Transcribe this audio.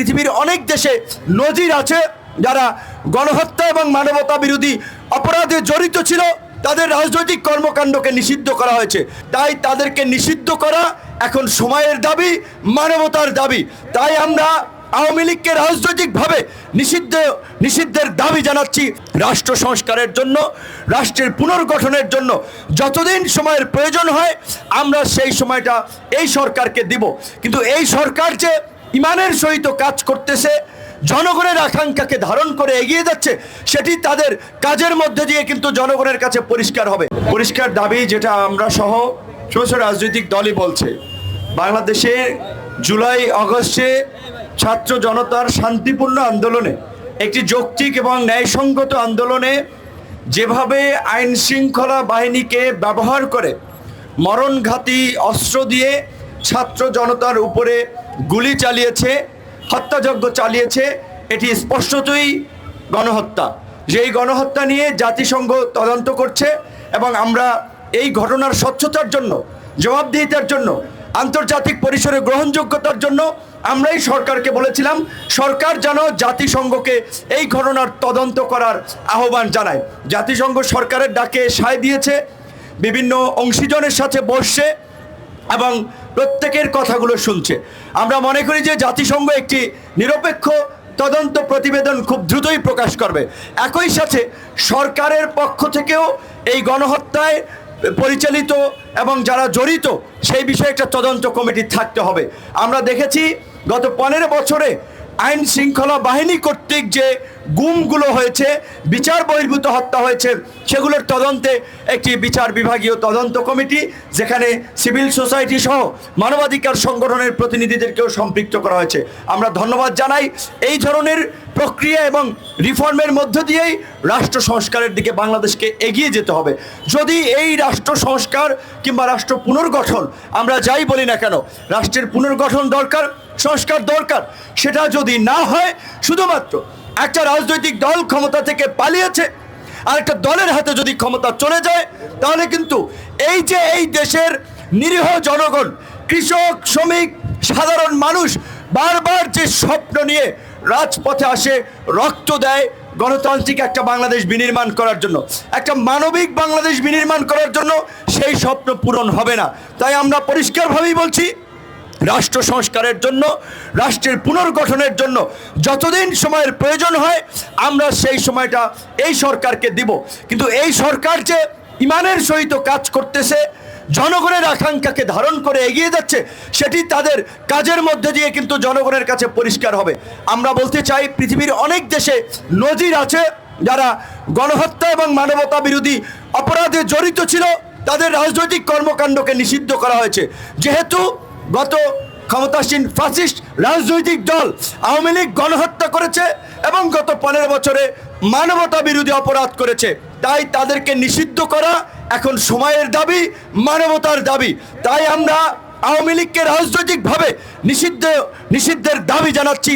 পৃথিবীর অনেক দেশে নজির আছে যারা গণহত্যা এবং মানবতা বিরোধী অপরাধে জড়িত ছিল, তাদের রাজনৈতিক কর্মকাণ্ডকে নিষিদ্ধ করা হয়েছে। তাই তাদেরকে নিষিদ্ধ করা এখন সময়ের দাবি, মানবতার দাবি। তাই আমরা আওয়ামী লীগকে রাজনৈতিকভাবে নিষিদ্ধ, নিষিদ্ধের দাবি জানাচ্ছি রাষ্ট্র সংস্কারের জন্য, রাষ্ট্রের পুনর্গঠনের জন্য। যতদিন সময়ের প্রয়োজন হয়, আমরা সেই সময়টা এই সরকারকে দিব। কিন্তু এই সরকার যে ইমানের সহিত কাজ করতেছে, জনগণের আকাঙ্ক্ষাকে ধারণ করে এগিয়ে যাচ্ছে, সেটি তাদের কাজের মধ্যে দিয়ে কিন্তু জনগণের কাছে পরিষ্কার হবে। পরিষ্কার দাবি যেটা আমরা সহ সমস্ত রাজনৈতিক দলই বলছে। বাংলাদেশে জুলাই আগস্টে ছাত্র জনতার শান্তিপূর্ণ আন্দোলনে, একটি যৌক্তিক এবং ন্যায়সঙ্গত আন্দোলনে যেভাবে আইন শৃঙ্খলা বাহিনীকে ব্যবহার করে মরণঘাতী অস্ত্র দিয়ে ছাত্র জনতার উপরে গুলি চালিয়েছে, হত্যাযজ্ঞ চালিয়েছে, এটি স্পষ্টতই গণহত্যা। যেই গণহত্যা নিয়ে জাতিসংঘ তদন্ত করছে এবং আমরা এই ঘটনার স্বচ্ছতার জন্য, জবাবদিহিতার জন্য, আন্তর্জাতিক পরিসরে গ্রহণযোগ্যতার জন্য আমরাই সরকারকে বলেছিলাম, সরকার যেন জাতিসংঘকে এই ঘটনার তদন্ত করার আহ্বান জানায়। জাতিসংঘ সরকারের ডাকে সায় দিয়েছে, বিভিন্ন অংশীজনের সাথে বসছে এবং প্রত্যেকের কথাগুলো শুনছে। আমরা মনে করি যে জাতিসংঘ একটি নিরপেক্ষ তদন্ত প্রতিবেদন খুব দ্রুতই প্রকাশ করবে। একই সাথে সরকারের পক্ষ থেকেও এই গণহত্যায় পরিচালিত এবং যারা জড়িত, সেই বিষয়ে একটা তদন্ত কমিটি থাকতে হবে। আমরা দেখেছি গত পনেরো বছরে আইন শৃঙ্খলা বাহিনী কর্তৃক যে গুমগুলো হয়েছে, বিচার বহির্ভূত হত্যা হয়েছে। সেগুলোর তদন্তে একটি বিচার বিভাগীয় তদন্ত কমিটি, যেখানে সিভিল সোসাইটি সহ মানবাধিকার সংগঠনের প্রতিনিধিদেরকেও সম্পৃক্ত করা হয়েছে। আমরা ধন্যবাদ জানাই। এই ধরনের প্রক্রিয়া এবং রিফর্মের মধ্য দিয়েই রাষ্ট্র সংস্কারের দিকে বাংলাদেশকে এগিয়ে যেতে হবে। যদি এই রাষ্ট্র সংস্কার কিংবা রাষ্ট্র পুনর্গঠন, আমরা যাই বলি না কেন, রাষ্ট্রের পুনর্গঠন দরকার, সংস্কার দরকার, সেটা যদি না হয়, শুধুমাত্র একটা রাজনৈতিক দল ক্ষমতা থেকে পালিয়েছে, আর একটা দলের হাতে যদি ক্ষমতা চলে যায়, তাহলে কিন্তু এই যে এই দেশের নিরীহ জনগণ, কৃষক, শ্রমিক, সাধারণ মানুষ, বারবার যে স্বপ্ন নিয়ে রাজপথে আসে, রক্ত দেয় গণতান্ত্রিক একটা বাংলাদেশ বিনির্মাণ করার জন্য। একটা মানবিক বাংলাদেশ বিনির্মাণ করার জন্য সেই স্বপ্ন পূরণ হবে না। তাই আমরা পরিষ্কারভাবেই বলছি রাষ্ট্র সংস্কারের জন্য, রাষ্ট্রের পুনর্গঠনের জন্য যতদিন সময়ের প্রয়োজন হয়, আমরা সেই সময়টা এই সরকারকে দিব। কিন্তু এই সরকার যে ইমানের সহিত কাজ করতেছে, জনগণের আকাঙ্ক্ষাকে ধারণ করে এগিয়ে যাচ্ছে, সেটি তাদের কাজের মধ্যে দিয়ে কিন্তু জনগণের কাছে পরিষ্কার হবে। আমরা বলতে চাই, পৃথিবীর অনেক দেশে নজির আছে যারা গণহত্যা এবং মানবতা বিরোধী অপরাধে জড়িত ছিল, তাদের রাজনৈতিক কর্মকাণ্ডকে নিষিদ্ধ করা হয়েছে। যেহেতু গত ক্ষমতাসীন ফাসিস্ট রাজনৈতিক দল আওয়ামী লীগ গণহত্যা করেছে এবং গত পনেরো বছরে মানবতা বিরোধী অপরাধ করেছে। তাই তাদেরকে নিষিদ্ধ করা এখন সময়ের দাবি, মানবতার দাবি। তাই আমরা আওয়ামী লীগকে রাজনৈতিকভাবে নিষিদ্ধ, নিষিদ্ধের দাবি জানাচ্ছি।